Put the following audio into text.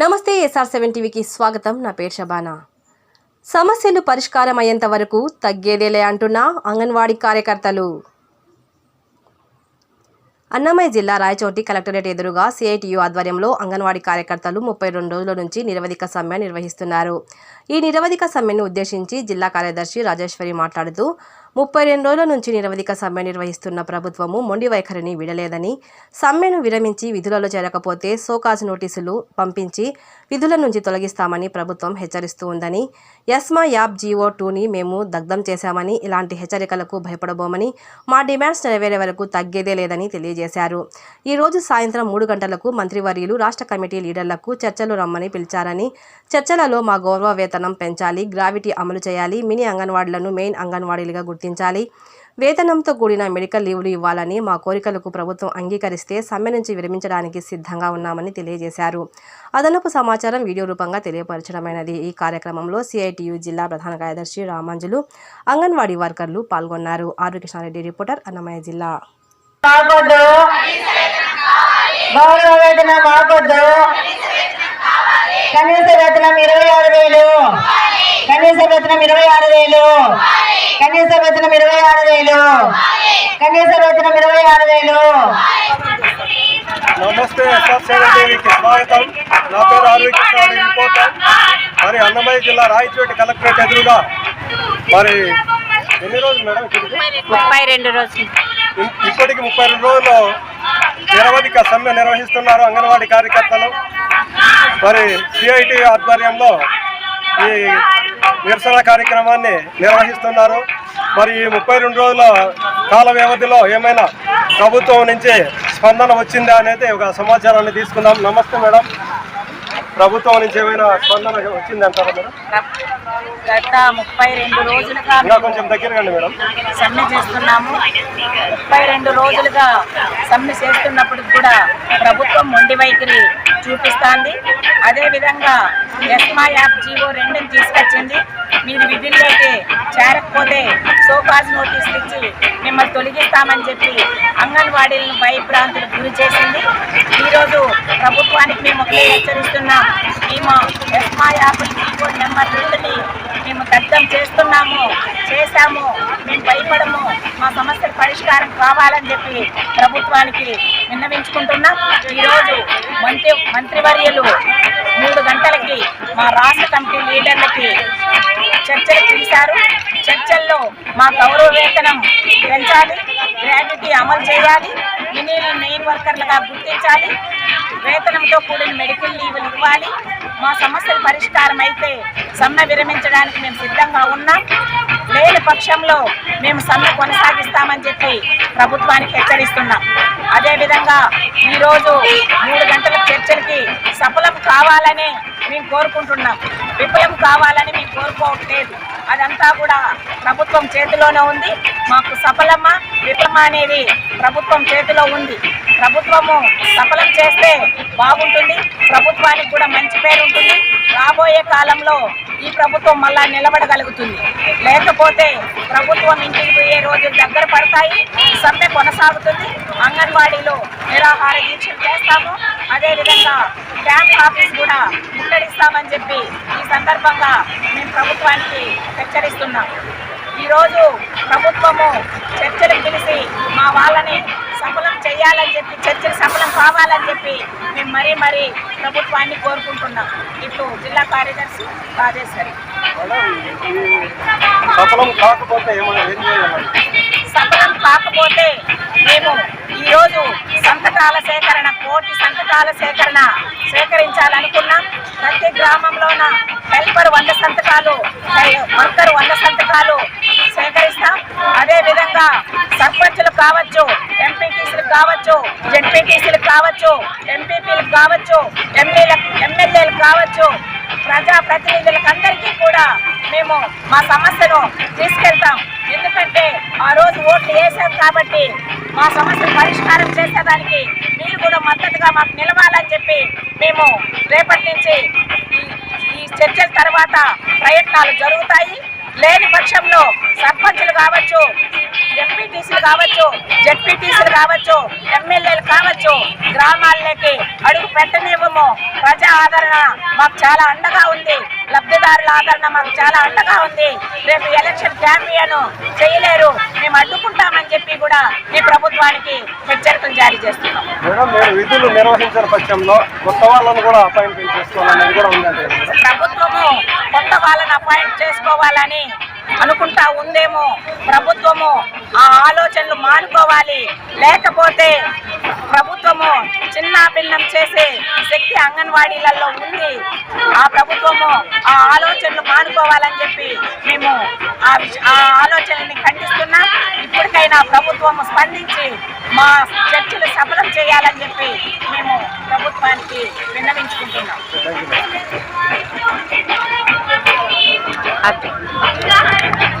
నమస్తే SR seven టీవీకి స్వాగతం. నా పేరు షబానా. సమస్యలు పరిష్కారం అయ్యేంత వరకు తగ్గేదేలే అంటున్న అంగన్వాడీ కార్యకర్తలు. అన్నమయ్య జిల్లా రాయచోటి కలెక్టరేట్ ఎదురుగా సిఐటియు ఆధ్వర్యంలో అంగన్వాడీ కార్యకర్తలు ముప్పై రెండు రోజుల నుంచి నిరవధిక సమ్మె నిర్వహిస్తున్నారు. ఈ నిరవధిక సమ్మెను ఉద్దేశించి జిల్లా కార్యదర్శి రాజేశ్వరి మాట్లాడుతూ ముప్పై రెండు రోజుల నుంచి నిరవధిక సమ్మె నిర్వహిస్తున్న ప్రభుత్వము మొండి వైఖరిని విడలేదని సమ్మెను విరమించి విధులలో చేరకపోతే సోకాజ్ నోటీసులు పంపించి విధుల నుంచి తొలగిస్తామని ప్రభుత్వం హెచ్చరిస్తూ ఉందని ఎస్మా యాప్ జీవో టూని మేము దగ్ధం చేశామని ఇలాంటి హెచ్చరికలకు భయపడబోమని మా డిమాండ్స్ నెరవేరే వరకు తగ్గేదే లేదని తెలియజేశారు. ఈ రోజు సాయంత్రం మూడు గంటలకు మంత్రివర్యులు రాష్ట్ర కమిటీ లీడర్లకు చర్చలు రమ్మని పిలిచారని చర్చలలో మా గౌరవ వేతనం పెంచాలి గ్రావిటీ అమలు చేయాలి మినీ అంగన్వాడీలను మెయిన్ అంగన్వాడీలుగా గుర్తించాలి. వేతనంతో కూడిన మెడికల్ లీవ్లు ఇవ్వాలని మా కోరికలకు ప్రభుత్వం అంగీకరిస్తే సమ్మె నుంచి విరమించడానికి సిద్ధంగా ఉన్నామని తెలియజేశారు. అదనపు సమాచారం వీడియో రూపంగా తెలియపరచడమైనది. ఈ కార్యక్రమంలో సిఐటియు జిల్లా ప్రధాన కార్యదర్శి రామాంజులు అంగన్వాడీ వర్కర్లు పాల్గొన్నారు. ఆర్ కృష్ణారెడ్డి రిపోర్టర్ అన్నమయ్య జిల్లా. కనీస వేతనం ఇరవై ఆరు వేలు. కనీస వేతనం ఇరవై ఆరు వేలు. కనీస వేతనం ఇరవై ఆరు వేలు. కనీస వేతనం ఇరవై ఆరు వేలు. నమస్తే ఎస్ఆర్ స్వాగతం. నా పేరు రిపోర్టర్. మరి అన్నమయ్య జిల్లా రాయచోటి కలెక్టరేట్ ఎదురుగా మరి ఎన్ని రోజులు మేడం ముప్పై రెండు రోజులు. ఇప్పటికి ముప్పై రెండు రోజులు నిరవధిక సమ్మె నిర్వహిస్తున్నారు అంగన్వాడీ కార్యకర్తలు. మరి సిఐటి ఆధ్వర్యంలో ఈ నిరసన కార్యక్రమాన్ని నిర్వహిస్తున్నారు. మరి ఈ ముప్పై రెండు రోజుల కాల వ్యవధిలో ఏమైనా ప్రభుత్వం నుంచి స్పందన వచ్చిందా అనేది ఒక సమాచారాన్ని తీసుకుందాం. నమస్తే మేడం. ప్రభుత్వం నుంచి ఏమైనా స్పందన వచ్చింది అంటారా మేడం? గత ముప్పై రెండు రోజులుగా ఇంకా కొంచెం దగ్గరగా మేడం. సమ్మె చేస్తున్నాము. ముప్పై రెండు రోజులుగా సమ్మె చేస్తున్నప్పుడు కూడా ప్రభుత్వం మొండి వైఖరి చూపిస్తుంది. అదేవిధంగా ఎస్మా యాప్ జీవో రెండుని తీసుకొచ్చింది. మీరు విధుల్లోకి చేరకపోతే సోకాజ్ నోటీసులు ఇచ్చి మిమ్మల్ని తొలగిస్తామని చెప్పి అంగన్వాడీలను భయభ్రాంతులకు గురి చేసింది. ఈరోజు ప్రభుత్వానికి మేము ఒకటే హెచ్చరిస్తున్నాం. మేము ఎస్మా యాప్ జీవో నెంబర్ రెండుని చేశాము మేము భయపడము మా సమస్యకు పరిష్కారం కావాలని చెప్పి ప్రభుత్వానికి విన్నవించుకుంటున్నాం. ఈరోజు మంత్రి మంత్రివర్యులు మూడు గంటలకి మా రాష్ట్ర కమిటీ లీడర్లకి చర్చలు పిలిచారు. చర్చల్లో మా గౌరవ వేతనం పెంచాలి గ్రాడ్యుటీ అమలు చేయాలి మినీ మెయిన్ వర్కర్లుగా గుర్తించాలి వేతనంతో కూడిన మెడికల్ లీవులు ఇవ్వాలి. మా సమస్యల పరిష్కారం అయితే సమ్మె విరమించడానికి మేము సిద్ధంగా ఉన్నాం. లేని పక్షంలో మేము సమ్మె కొనసాగిస్తామని చెప్పి ప్రభుత్వానికి హెచ్చరిస్తున్నాం. అదేవిధంగా ఈరోజు మూడు గంటల చర్చలకి సఫలం కావాలని మేము కోరుకుంటున్నాం. విఫలం కావాలని మేము కోరుకోవట్లేదు. అదంతా కూడా ప్రభుత్వం చేతిలోనే ఉంది. మాకు సఫలమా విఫలమా అనేది ప్రభుత్వం చేతిలో ఉంది. ప్రభుత్వము సఫలం చేస్తే బాగుంటుంది. ప్రభుత్వానికి కూడా మంచి పేరు ఉంటుంది. రాబోయే కాలంలో ఈ ప్రభుత్వం మళ్ళా నిలబడగలుగుతుంది. లేకపోతే ప్రభుత్వం ఇంటికి పోయే రోజులు దగ్గర పడతాయి. సమ్మె కొనసాగుతుంది. అంగన్వాడీలో నిరాహార దీక్షలు చేస్తాము. అదేవిధంగా క్యాంప్ ఆఫీస్ కూడా ముట్టడిస్తామని చెప్పి ఈ సందర్భంగా మేము ప్రభుత్వానికి హెచ్చరిస్తున్నాం. ఈరోజు ప్రభుత్వము చర్చలు పిలిచి మా వాళ్ళని సఫలం చేయాలని చెప్పి చర్చలు సఫలం కావాలని చెప్పి మేము మరీ మరీ ప్రభుత్వాన్ని కోరుకుంటున్నాం. ఇట్లు జిల్లా కార్యదర్శి రాజేశ్వరి సఫలం కాకపోతే మేము ఈరోజు సంతకాల సేకరణ కోటి సంతకాల సేకరణ సేకరించాలనుకున్నాం. ప్రతి గ్రామంలోన హెల్పర్ వంద సంతకాలు వర్కర్ వంద సంతకాలు సేకరిస్తాం. అదేవిధంగా సర్పంచులు కావచ్చు ఎంపీటీసీలు కావచ్చు జెడ్పీటీసీలు కావచ్చు ఎంపీపీలకు కావచ్చు ఎమ్మెల్యే ఎమ్మెల్యేలు కావచ్చు ప్రజాప్రతినిధులకు అందరికీ కూడా మేము మా సమస్యను తీసుకెళ్తాం. ఎందుకంటే ఆ రోజు ఓట్లు వేసాం కాబట్టి మా సమస్యలు పరిష్కారం చేసేదానికి మీరు కూడా మద్దతుగా మాకు నిలవాలని చెప్పి మేము రేపటి నుంచి ఈ- ఈ చర్చల తర్వాత ప్రయత్నాలు జరుగుతాయి. లేని పక్షంలో సర్పంచులు కావచ్చు ఎంపీటీసీలు కావచ్చు జెడ్పీటీసీలు కావచ్చు ఎమ్మెల్యేలు కావచ్చు గ్రామాల్లోకి అడుగు పెట్టనివ్వము. ప్రజా ఆదరణ మాకు చాలా అండగా ఉంది. లబ్ధిదారుల ఆదరణ మాకు చాలా అండగా ఉంది. రేపు ఎలక్షన్ క్యాంపియన్ చేయలేరు. మేము అడ్డుకుంటామని చెప్పి కూడా ఈ ప్రభుత్వానికి హెచ్చరికలు జారీ చేస్తున్నాం. మేడం మీరు విధులు నిర్వహించిన పక్షంలో కొత్త వాళ్ళను కూడా అపాయింట్మెంట్ చేసుకోవాలనేది కూడా ఉందండి. మేడం. ప్రభుత్వము కొత్త వాళ్ళని అపాయింట్ చేసుకోవాలని అనుకుంటా ఉందేమో ప్రభుత్వము. ఆ ఆలోచనలు మానుకోవాలి. లేకపోతే ప్రభుత్వము చిన్న భిన్నం చేసే శక్తి అంగన్వాడీలలో ఉంది. ఆ ప్రభుత్వము ఆ ఆలోచనలు మానుకోవాలని చెప్పి మేము ఆ ఆ ఆలోచనని ఖండిస్తున్నాం. ఇప్పటికైనా ప్రభుత్వము స్పందించి మా చర్చలు సఫలం చేయాలని చెప్పి మేము ప్రభుత్వానికి విన్నవించుకుంటున్నాం. ate.